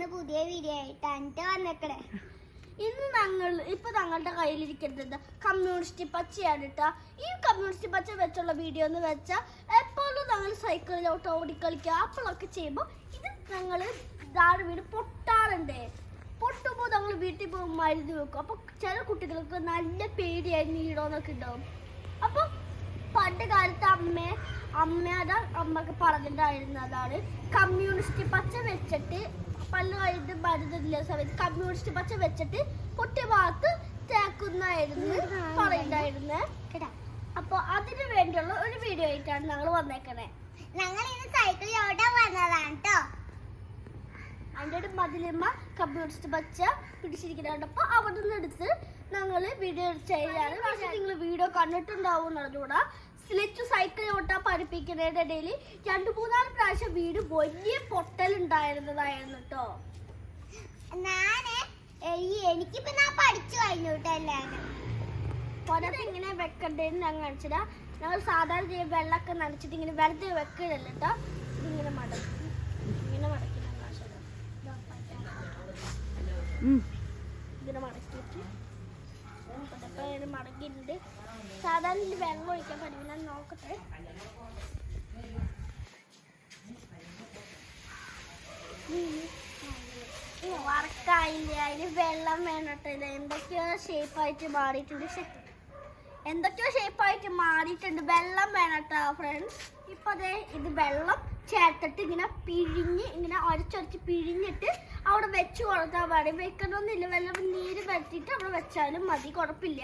ഇന്ന് പുതിയ വീഡിയോ ആയിട്ട് ആയിട്ടാണ് വന്നേക്കണേ. ഇന്ന് ഞങ്ങൾ ഇപ്പൊ തങ്ങളുടെ കയ്യിലിരിക്കുന്നത് കമ്മ്യൂണിസ്റ്റ് പച്ചയാണ് കേട്ടോ ഈ കമ്മ്യൂണിസ്റ്റ് പച്ച വെച്ചുള്ള വീഡിയോ എന്ന് വെച്ചാൽ എപ്പോഴും ഞങ്ങൾ സൈക്കിളിലോട്ട് ഓടിക്കളിക്കുക അപ്പോഴൊക്കെ ചെയ്യുമ്പോൾ ഇത് ഞങ്ങൾ താഴെ വീട് പൊട്ടാറുണ്ട്. പൊട്ടുമ്പോൾ ഞങ്ങൾ വീട്ടിൽ പോകും മരുന്ന് വെക്കും. അപ്പോൾ ചില കുട്ടികൾക്ക് നല്ല പേടിയായിരുന്നു ഈടോന്നൊക്കെ ഉണ്ടാവും. അപ്പോൾ പണ്ട് കാലത്ത് അമ്മ അമ്മയുടെ അമ്മയ്ക്ക് പറഞ്ഞിട്ടുണ്ടായിരുന്നതാണ് കമ്മ്യൂണിസ്റ്റ് പച്ച വെച്ചിട്ട് പല്ല് കഴിഞ്ഞ് മരുന്നില്ല സമയത്ത് കമ്മ്യൂണിസ്റ്റ് പച്ച വെച്ചിട്ട് കുട്ടി ഭാഗത്ത് തേക്കുന്നായിരുന്നു പറയുണ്ടായിരുന്നേ കേട്ടാ. അപ്പൊ അതിനു വേണ്ടിയുള്ള ഒരു വീഡിയോ ആയിട്ടാണ് ഞങ്ങൾ വന്നേക്കണേ. ഞങ്ങൾ ഇന്ന് സൈക്കിൾ ഓടാൻ വന്നതാണ് കേട്ടോ അതിന്റെ ഒരു മതിലിമ്മ കമ്മ്യൂണിസ്റ്റ് പച്ച പിടിച്ചിരിക്കുന്നുണ്ടപ്പോൾ അവിടെ നിന്ന് എടുത്ത് ഞങ്ങൾ വീഡിയോ ചെയ്താണ് പക്ഷെ നിങ്ങൾ വീഡിയോ കണ്ടിട്ടുണ്ടാവും എന്നറിഞ്ഞൂടാ സ്ലിച്ച് സൈക്കിൾ ഓട്ടാൻ പഠിപ്പിക്കുന്നതിന്റെ ഇടയിൽ രണ്ടു മൂന്നാൽ പ്രാവശ്യം വീട് വലിയ പൊട്ടലുണ്ടായിരുന്നതായിരുന്നു കേട്ടോ. ഞാൻ ഈ എനിക്കിപ്പോ ഞാൻ പഠിച്ചു കഴിഞ്ഞു കേട്ടോ എല്ലാവരും വെക്കണ്ടേന്ന് ഞാൻ കാണിച്ചതാ. ഞങ്ങൾ സാധാരണ ചെയ്യാൻ വെള്ളമൊക്കെ നനച്ചിട്ട് ഇങ്ങനെ വെറുതെ വെക്കണല്ലോ കേട്ടോ. ഇതിങ്ങനെ മടക്കി. ഇങ്ങനെ മടക്കി ഞാൻ ഇപ്പൊ മടങ്ങിയിട്ടുണ്ട്. സാധാരണ ഇതിൽ വെള്ളം ഒഴിക്കാൻ പറ്റില്ല. നോക്കട്ടെ. വർക്കായില്ല അതിന് വെള്ളം വേണട്ടെ. ഇത് എന്തൊക്കെയോ ഷേപ്പായിട്ട് മാറിയിട്ടുണ്ട്. പക്ഷെ എന്തൊക്കെയോ ഷേപ്പായിട്ട് മാറിയിട്ടുണ്ട്. വെള്ളം വേണട്ടോ ഫ്രണ്ട്സ് ഇപ്പൊ അതെ ഇത് വെള്ളം ചേർത്തിട്ട് ഇങ്ങനെ പിഴിഞ്ഞ് ഇങ്ങനെ ഒരച്ചൊരച്ച് പിഴിഞ്ഞിട്ട് അവിടെ വെച്ച് കൊടുത്താൽ മതി. വെക്കണമെന്നില്ല വെള്ളം നീര് പറ്റിയിട്ട് അവിടെ വെച്ചാലും മതി. കുഴപ്പമില്ല.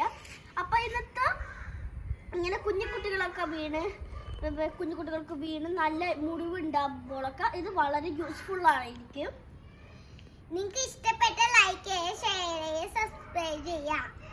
അപ്പം ഇന്നത്തെ ഇങ്ങനെ കുഞ്ഞു കുട്ടികളൊക്കെ വീണ് കുഞ്ഞു കുട്ടികൾക്ക് വീണ് നല്ല മുറിവുണ്ടാകുമ്പോഴൊക്കെ ഇത് വളരെ യൂസ്ഫുൾ ആയിരിക്കും. നിങ്ങൾക്ക് ഇഷ്ടപ്പെട്ട ലൈക്ക് ചെയ്യുക ഷെയർ ചെയ്യുക സബ്സ്ക്രൈബ് ചെയ്യുക